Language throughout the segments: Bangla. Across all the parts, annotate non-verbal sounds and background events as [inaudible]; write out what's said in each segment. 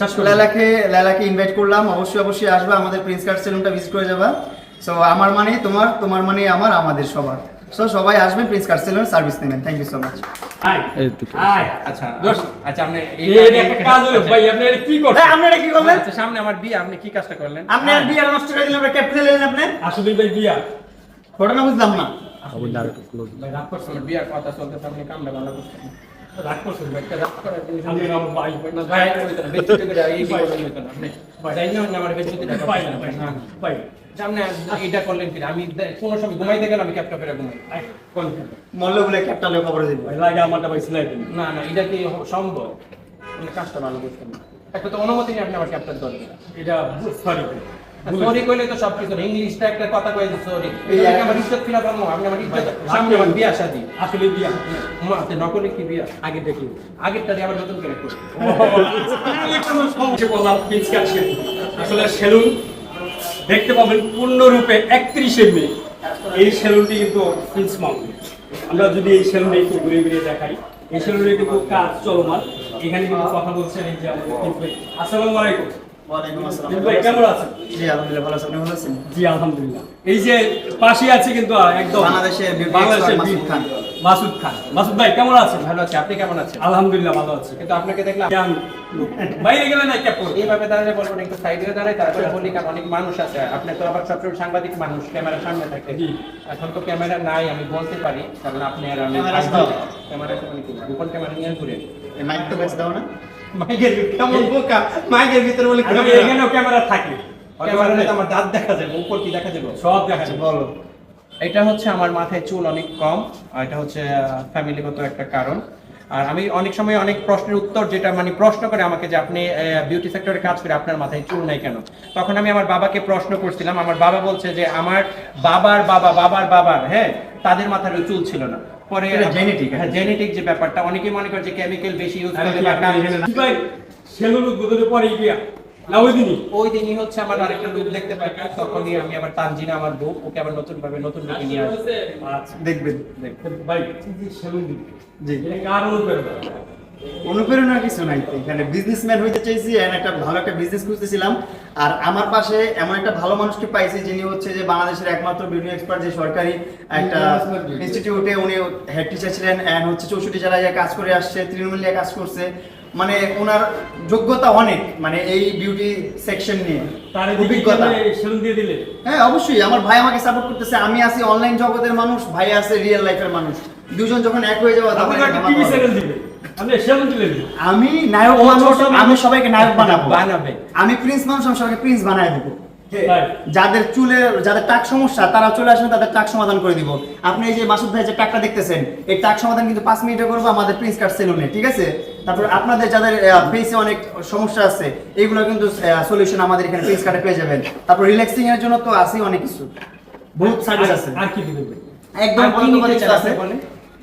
শেষ করে। লালাকে লালাকে ইনভাইট করলাম। অবশ্যই অবশ্যই আসবে। আমাদের প্রিন্স কার্ড সেলুনটা ভিজিট করে যাবা। সো আমার মানে তোমার তোমার মানে আমার আমাদের সবার। সো সবাই আসবেন প্রিন্স কার্ড সেলুন সার্ভিস নেবেন। থ্যাংক ইউ সো মাচ আয় আয় আচ্ছা আচ্ছা আপনি এই একটা কাজ হলো ভাই আপনি এটা কি করছেন? আপনারা কি করলেন? আচ্ছা সামনে আমার বিয়ে আপনি কি কাজটা করলেন? আপনি আর বিয়ার নষ্ট করে দিলেন ক্যাপিটাল আপনি? আসলে ভাই বিয়া। ঘটনা বুঝলাম না। ভাই রাগ করছেন বিয়ার কথা চলতেছে আপনি কামটা ভালো করছেন। এটা করলেন কি আমি কোনো সময় ঘুমাইতে গেলে আমি ক্যাপটা ঘুমাই কোন মল্ল বলে ক্যাপিটালে খবর দিব ভাই লাগে আমারটা ভাই দিন না না এটা কি সম্ভব কাজটা ভালো। একটা তো অনুমতি নেই আপনি আমার ক্যাপটার দরকার এটা সরি সরি কইলে তো সব কিছু ইংলিশটা একটা কথা দিচ্ছে সরি আমার ইজ্জত ফিরা পারব আমি আমার ইজ্জত সামনে আমার বিয়া শাদি। আসলে বিয়া। মাতে নকলে কি বিয়া? আগে দেখি। আগেরটারে আবার নতুন করে করি। [laughs] আসলে সেলুন দেখতে পাবেন পূর্ণরূপে একত্রিশে মে। এই সেলুনটি কিন্তু প্রিন্স মাউন্ট আমরা যদি এই সেলুনে একটু ঘুরে ঘুরে দেখাই এই সেলুনে কিন্তু কাজ চলমান। এখানে কিন্তু কথা বলছেন এই যে আমাদের আসসালামু আলাইকুম। ওয়ালাইকুম আসসালাম। প্রিন্স ভাই কেমন আছেন? জি আলহামদুলিল্লাহ ভালো আছেন ভালো আছেন? জি আলহামদুলিল্লাহ। এই যে পাশে আছে কিন্তু একদম বাংলাদেশের beauty বাংলাদেশের expert মাসুদ খান। মাসুদ খান। মাসুদ ভাই কেমন আছেন? ভালো আছে আপনি কেমন আছেন? আলহামদুলিল্লাহ ভালো আছি। কিন্তু আপনাকে দেখলাম বাইরে গেলে না ক্যাপ এইভাবে দাঁড়ালে বলব একটু সাইডে দাঁড়াই তারপরে বলি কারণ অনেক মানুষ আছে। আপনি তো আবার সবসময় সাংবাদিক মানুষ ক্যামেরার সামনে থাকে। এখন তো ক্যামেরা নাই আমি বলতে পারি কারণ আপনি আর আমি ক্যামেরা মানে কি? গোপন ক্যামেরা নিয়ে ঘুরে। মাইক তো বেঁচে দাও না। মাইকের কেমন বোকা? মাইকের ভিতরে বলে আমি এখানেও ক্যামেরা থাকে। ক্যামেরা আমার দাঁত দেখা যাবে উপর কি দেখা যাবে? সব দেখা যাবে। বলো। এটা হচ্ছে আমার মাথায় চুল অনেক কম এটা হচ্ছে ফ্যামিলিগত একটা কারণ। আর আমি অনেক সময় অনেক প্রশ্নের উত্তর যেটা মানে প্রশ্ন করে আমাকে যে আপনি বিউটি সেক্টরে কাজ করে আপনার মাথায় চুল নাই কেন? তখন আমি আমার বাবাকে প্রশ্ন করছিলাম। আমার বাবা বলছে যে আমার বাবার বাবা বাবার বাবার হ্যাঁ তাদের মাথার ওই চুল ছিল না। পরে জেনেটিক হ্যাঁ জেনেটিক যে ব্যাপারটা অনেকেই মনে করে যে কেমিক্যাল বেশি ইউজ করলে করে বা? ভাই, সেলুন উদ্বোধনের পরে গিয়া না ওই দিনই? ওই দিনই হচ্ছে আমার আরেকটা রূপ দেখতে পাই তখনই আমি আবার তানজিনা আমার বউ ওকে আবার নতুন ভাবে নতুন রূপে নিয়ে আসব আচ্ছা। দেখবেন ভাই, জি কার অনুপ্রেরণা? অনুপ্রেরণার কিছু নাই। এখানে বিজনেসম্যান হইতে চাইছি একটা ভালো একটা বিজনেস খুঁজতেছিলাম। আর আমার পাশে এমন একটা ভালো মানুষকে পাইছি যিনি হচ্ছে যে বাংলাদেশের একমাত্র বিভিন্ন এক্সপার্ট যে সরকারি একটা ইনস্টিটিউটে উনি হেড টিচার ছিলেন হচ্ছে চৌষট্টি জেলায় কাজ করে আসছে তৃণমূল কাজ করছে। মানে ওনার যোগ্যতা অনেক মানে এই বিউটি সেকশন নিয়ে তার অভিজ্ঞতা। সেলুন দিয়ে দিলে? হ্যাঁ অবশ্যই আমার ভাই আমাকে সাপোর্ট করতেছে আমি আছি অনলাইন জগতের মানুষ ভাই আছে রিয়েল লাইফের মানুষ। দুজন যখন এক হয়ে যাব তখন একটা TV চ্যানেল দিবে। আমি নায়ক মানুষ আমি সবাইকে নায়ক [laughs] বানাবো। বানাবে। আমি প্রিন্স মানুষ আমি সবাইকে প্রিন্স বানায় দেবো। যাদের চুলের যাদের টাক সমস্যা তারা চলে আসবে তাদের টাক সমাধান করে দিব। আপনি এই যে মাসুদ ভাই যে টাকটা দেখতেছেন এই টাক সমাধান কিন্তু পাঁচ মিনিটে করব আমাদের প্রিন্স কার্ড সেলুনে ঠিক আছে? তারপর আপনাদের যাদের ফেসে অনেক সমস্যা আছে এইগুলো কিন্তু সলিউশন আমাদের এখানে ফেস কার্ডে পেয়ে যাবেন। তারপর রিল্যাক্সিং এর জন্য তো আছেই অনেক কিছু। বহুত সার্ভিস আছে। আর কি দিবে? একদম আছে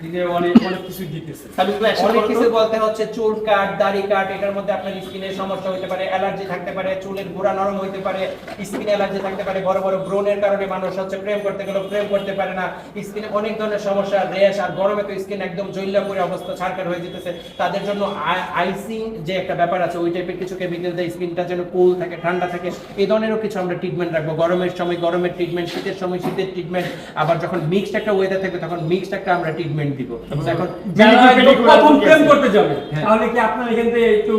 আপনি বলেন? এই যে অনেক- অনেক কিছু দিতেছে। অনেক কিছু বলতে হচ্ছে চুল কাট দাড়ি কাট এটার মধ্যে আপনার স্কিনের সমস্যা হতে পারে অ্যালার্জি থাকতে পারে চুলের গোড়া নরম হতে পারে স্কিন অ্যালার্জি থাকতে পারে বড় বড় ব্রণের কারণে মানুষ হচ্ছে প্রেম করতে গেলে প্রেম করতে পারে না স্কিনে অনেক ধরনের সমস্যা র্যাশ আর গরমে তো স্কিন একদম জৈল্লা করে অবস্থা ছাড়কার হয়ে যেতেছে তাদের জন্য আইসিং যে একটা ব্যাপার আছে ওই টাইপের কিছু কেমিক্যাল দেয় স্কিনটা যেন কুল থাকে ঠান্ডা থাকে এই ধরনেরও কিছু আমরা ট্রিটমেন্ট রাখব গরমের সময় গরমের ট্রিটমেন্ট শীতের সময় শীতের ট্রিটমেন্ট আবার যখন মিক্সড একটা ওয়েদার থাকবে তখন মিক্সড একটা আমরা ট্রিটমেন্ট দিব। এখন যারা Medical একদম pedicure প্রথম প্রেম করতে যাবে, হ্যাঁ। তাহলে কি আপনার এখান থেকে একটু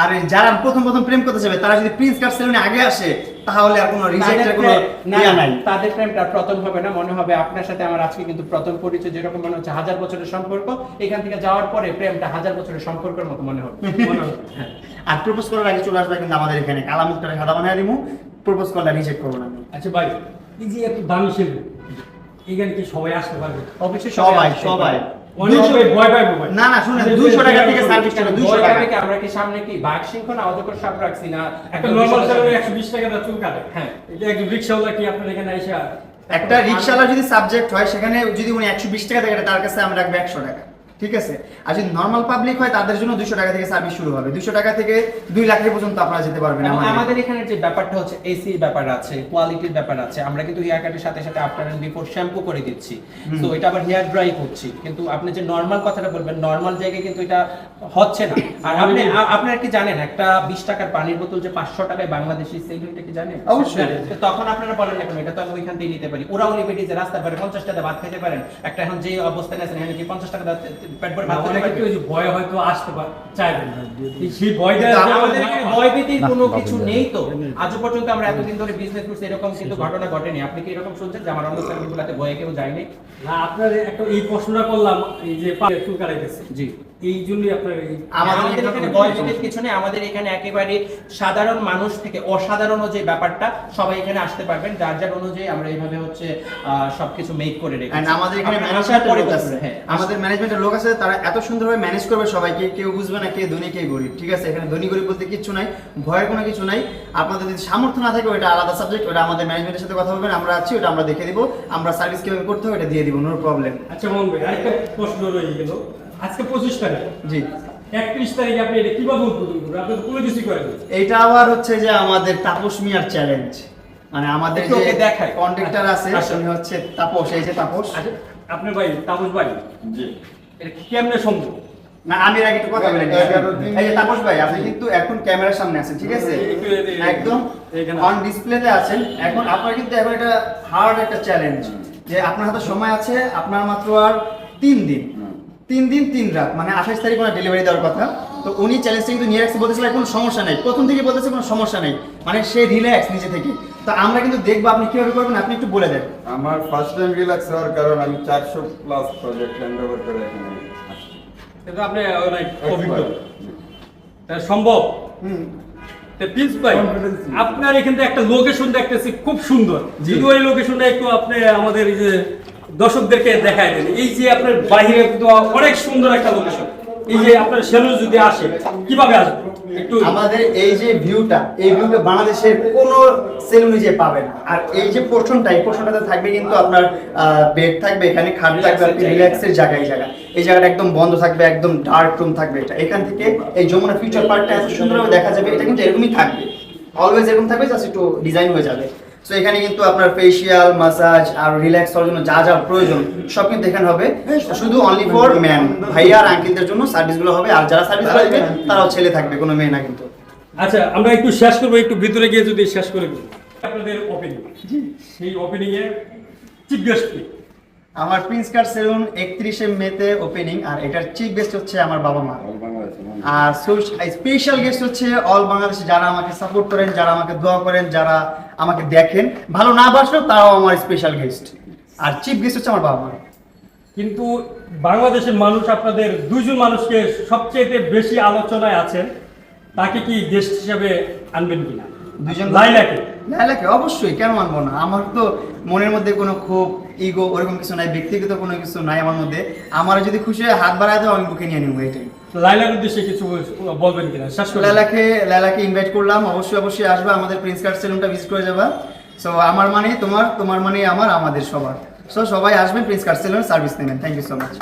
আর যারা প্রথম প্রথম প্রেম করতে যাবে তারা যদি প্রিন্স কার্ড সেলুনে আগে আসে তাহলে আর কোনো রিজেক্টের কোনো না, ইয়া নাই। তাদের প্রেমটা প্রথম হবে না মনে হবে আপনার সাথে আমার আজকে কিন্তু প্রথম পরিচয় যেরকম মনে হচ্ছে হাজার বছরের সম্পর্ক এখান থেকে যাওয়ার পরে প্রেমটা হাজার বছরের সম্পর্কের মতো মনে হবে। [laughs] হ্যাঁ। আর প্রপোজ করার আগে চলে আসবে কিন্তু আমাদের এখানে। কালা মুখটা সাদা বানায় দিমু প্রপোজ করলে রিজেক্ট করব না। আচ্ছা ভাই এই যে এত দামি সেলুন। এখানে কি সবাই আসতে পারবে? অবশ্যই সবাই সবাই না না শুনেন টাকা থেকে সার্ভিস টাকা। আমরা কি সামনে কি? বাঘ সিংহ না? অজগর সাপ রাখছি না? একটা নর্মাল টাকা চুল কাটে। হ্যাঁ। এটা একজন রিক্সাওয়ালা কি আপনার এখানে এসে একটা যদি সাবজেক্ট হয় সেখানে যদি উনি একশো বিশ টাকা দেয় তার কাছে আমরা রাখব একশো টাকা। ঠিক আছে? আর যদি নর্মাল পাবলিক হয় তাদের জন্য দুশো টাকা থেকে সার্ভিস শুরু হবে। দুশো টাকা থেকে দুই লাখের পর্যন্ত আপনারা যেতে পারবেন আমাদের। এখানে যে ব্যাপারটা হচ্ছে এসির ব্যাপার আছে কোয়ালিটির ব্যাপার আছে আমরা কিন্তু হেয়ার কাটের সাথে সাথে আফটার এন্ড বিফোর শ্যাম্পু করে দিচ্ছি। তো এটা আবার হেয়ার ড্রাই করছি। কিন্তু আপনি যে নর্মাল কথাটা বলবেন নর্মাল জায়গায় কিন্তু এটা হচ্ছে না। আর আপনি আপনারা কি জানেন একটা বিশ টাকার পানির বোতল যে পাঁচশো টাকায় বাংলাদেশি সেল এটা কি জানেন? অবশ্যই। তখন আপনারা বলেন এখন এটা তো আমি ওইখান থেকে নিতে পারি। ওরাও যে রাস্তার পারে পঞ্চাশ টাকা ভাত খেতে পারেন। একটা এখন যে অবস্থানে আছেন এখানে কি পঞ্চাশ টাকা ভয় হয়তো আসতে চাইবেন সেই ভয়টা কিন্তু আমাদের কোনো কিছু নেই তো। নেই। আজও পর্যন্ত আমরা এতদিন ধরে বিজনেস করছি এরকম কিন্তু ঘটনা ঘটেনি। আপনি কি এরকম শুনছেন যে আমার অন্য সার্ভিসগুলোতে ভয়ে কেউ যায়নি না আপনার একটা এই প্রশ্নটা করলাম এই যে চুল কাটাইতেছে। জি। এই জন্যই আপনার আমাদের আমাদের এখানে এখানে কোনো কিছু নেই আমাদের এখানে একেবারে সাধারণ মানুষ থেকে অসাধারণ যে ব্যাপারটা সবাই এখানে আসতে পারবেন। যার যার অনুযায়ী আমরা এইভাবে হচ্ছে সবকিছু মেক করে রেখেছি। আমাদের এখানে ম্যানেজমেন্টের লোক আছে। হ্যাঁ আমাদের ম্যানেজমেন্টের লোক আছে তারা এত সুন্দরভাবে ম্যানেজ করবে সবাইকে। কেউ বুঝবে না কে ধনী কে গরিব ঠিক আছে? এখানে ধনী গরিব বলতে কিচ্ছু নাই ভয়ের কোনো কিছু নাই। আপনাদের যদি সামর্থ্য না থাকে ওটা আলাদা সাবজেক্ট ওটা আমাদের ম্যানেজমেন্টের সাথে কথা বলবেন আমরা আছি ওটা আমরা দেখে দিব। আমরা সার্ভিস কীভাবে করতে হবে এটা দিয়ে দিব নো প্রবলেম আচ্ছা মন ভাই আরেকটা প্রশ্ন রয়ে গেল। আজকে পঁচিশ তারিখ। জি। একত্রিশ তারিখে আপনি এটা কীভাবে উদ্বোধন করবেন? আপনি কোনো কিছু করেন এইটা আবার হচ্ছে যে আমাদের তাপস মিয়ার চ্যালেঞ্জ মানে আমাদের যে ওকে কন্ট্রাক্টর আছে আচ্ছা। উনি হচ্ছে তাপস এই যে তাপস। আচ্ছা ভাই তাপস ভাই। জি। এটা কেমনে সম্ভব? না আমি আগে একটু কথা বলে। নিই। এগারো দিন। এই যে তাপস ভাই আপনি কিন্তু এখন ক্যামেরার সামনে আছেন ঠিক আছে? একদম এখানে। অন ডিসপ্লেতে আছেন। এখন আপনার কিন্তু এখন এটা হার্ড একটা চ্যালেঞ্জ যে আপনার হাতে সময় আছে আপনার মাত্র আর তিন দিন। তিন দিন তিন রাত মানে আঠাশ তারিখ ওনার ডেলিভারি দেওয়ার কথা। তো উনি চ্যালেঞ্জটা কিন্তু নিয়ে রাখছে বলতেছিল কোনো সমস্যা নেই। প্রথম থেকে বলতেছে কোনো সমস্যা নেই। মানে সে রিল্যাক্স নিজে থেকে। তো আমরা কিন্তু দেখব আপনি কীভাবে করবেন আপনি একটু বলে দেন। আমার ফার্স্ট টাইম রিল্যাক্স হওয়ার কারণ আমি চারশো প্লাস প্রজেক্ট হ্যান্ড ওভার করে এখানে আসছি। আপনি অনেক অভিজ্ঞ। সম্ভব? তা প্রিন্স ভাই আপনার এখান থেকে একটা লোকেশন দেখতেছি খুব সুন্দর। জি। যদি ওই লোকেশনটা একটু আপনি আমাদের এই যে দর্শকদেরকে দেখায় দেন। এই যে আপনার বাইরে কিন্তু অনেক সুন্দর একটা লোকেশন এই যে আপনার সেলুন যদি আসে কীভাবে আসবে? একটু আমাদের এই যে ভিউটা এই ভিউটা বাংলাদেশের কোনো সেলুনে যে পাবে না। আর এই যে পোর্শনটা এই পোর্শনটাতে থাকবে কিন্তু আপনার বেড থাকবে এখানে খাট থাকবে আপনি রিল্যাক্সের জায়গা। এই জায়গা এই জায়গাটা একদম বন্ধ থাকবে একদম ডার্ক রুম থাকবে এটা। এখান থেকে এই যমুনা ফিউচার পার্কটা এত সুন্দরভাবে দেখা যাবে এটা কিন্তু এরকমই থাকবে। অলওয়েজ এরকম থাকবে জাস্ট একটু ডিজাইন হয়ে যাবে। সো এখানে কিন্তু আপনার ফেসিয়াল মাসাজ আর রিল্যাক্স হওয়ার জন্য যা যা প্রয়োজন সব কিন্তু এখানে হবে। শুধু অনলি ফর ম্যান ভাইয়া আর আঙ্কিলদের জন্য সার্ভিসগুলো হবে। আর যারা সার্ভিস আসবে তারাও ছেলে থাকবে কোনো মেয়ে না কিন্তু। আচ্ছা আমরা একটু শেষ করব একটু ভিতরে গিয়ে যদি শেষ করে দিই। আপনাদের ওপেনিং সেই ওপেনিং এ চিফ গেস্ট আমার প্রিন্স কার সেলুন একত্রিশে মেতে ওপেনিং আর এটার চিফ গেস্ট হচ্ছে আমার বাবা মা। আর স্পেশাল গেস্ট হচ্ছে অল বাংলাদেশে যারা আমাকে সাপোর্ট করেন যারা আমাকে দোয়া করেন যারা আমাকে দেখেন। ভালো না বাসলেও তারাও আমার স্পেশাল গেস্ট আর চিফ গেস্ট হচ্ছে আমার বাবা। মা কিন্তু বাংলাদেশের মানুষ আপনাদের দুইজন মানুষকে সবচেয়ে বেশি আলোচনায় আছেন তাকে কি গেস্ট হিসাবে আনবেন কিনা? দুজন লাইলাকে। লাইলাকে অবশ্যই কেন আনব না? আমার তো মনের মধ্যে কোনো খুব ইগো ওরকম কিছু নাই ব্যক্তিগত কোনো কিছু নাই আমার মধ্যে। আমার যদি খুশি হয় হাত বাড়ায় দাও আমি বুকে নিয়ে নিবো এটাই। লাইলার উদ্দেশ্যে কিছু বলবেন কিনা? শেষ করে লাইলাকে লাইলাকে ইনভাইট করলাম। অবশ্যই অবশ্যই আসবে। আমাদের প্রিন্স কার্ড সেলুনটা ভিজিট করে যাবা। সো আমার মানে তোমার তোমার মানে আমার, আমাদের সবার। সো সবাই আসবেন প্রিন্স কার্ড সেলুন সার্ভিস নেবেন। Thank you so much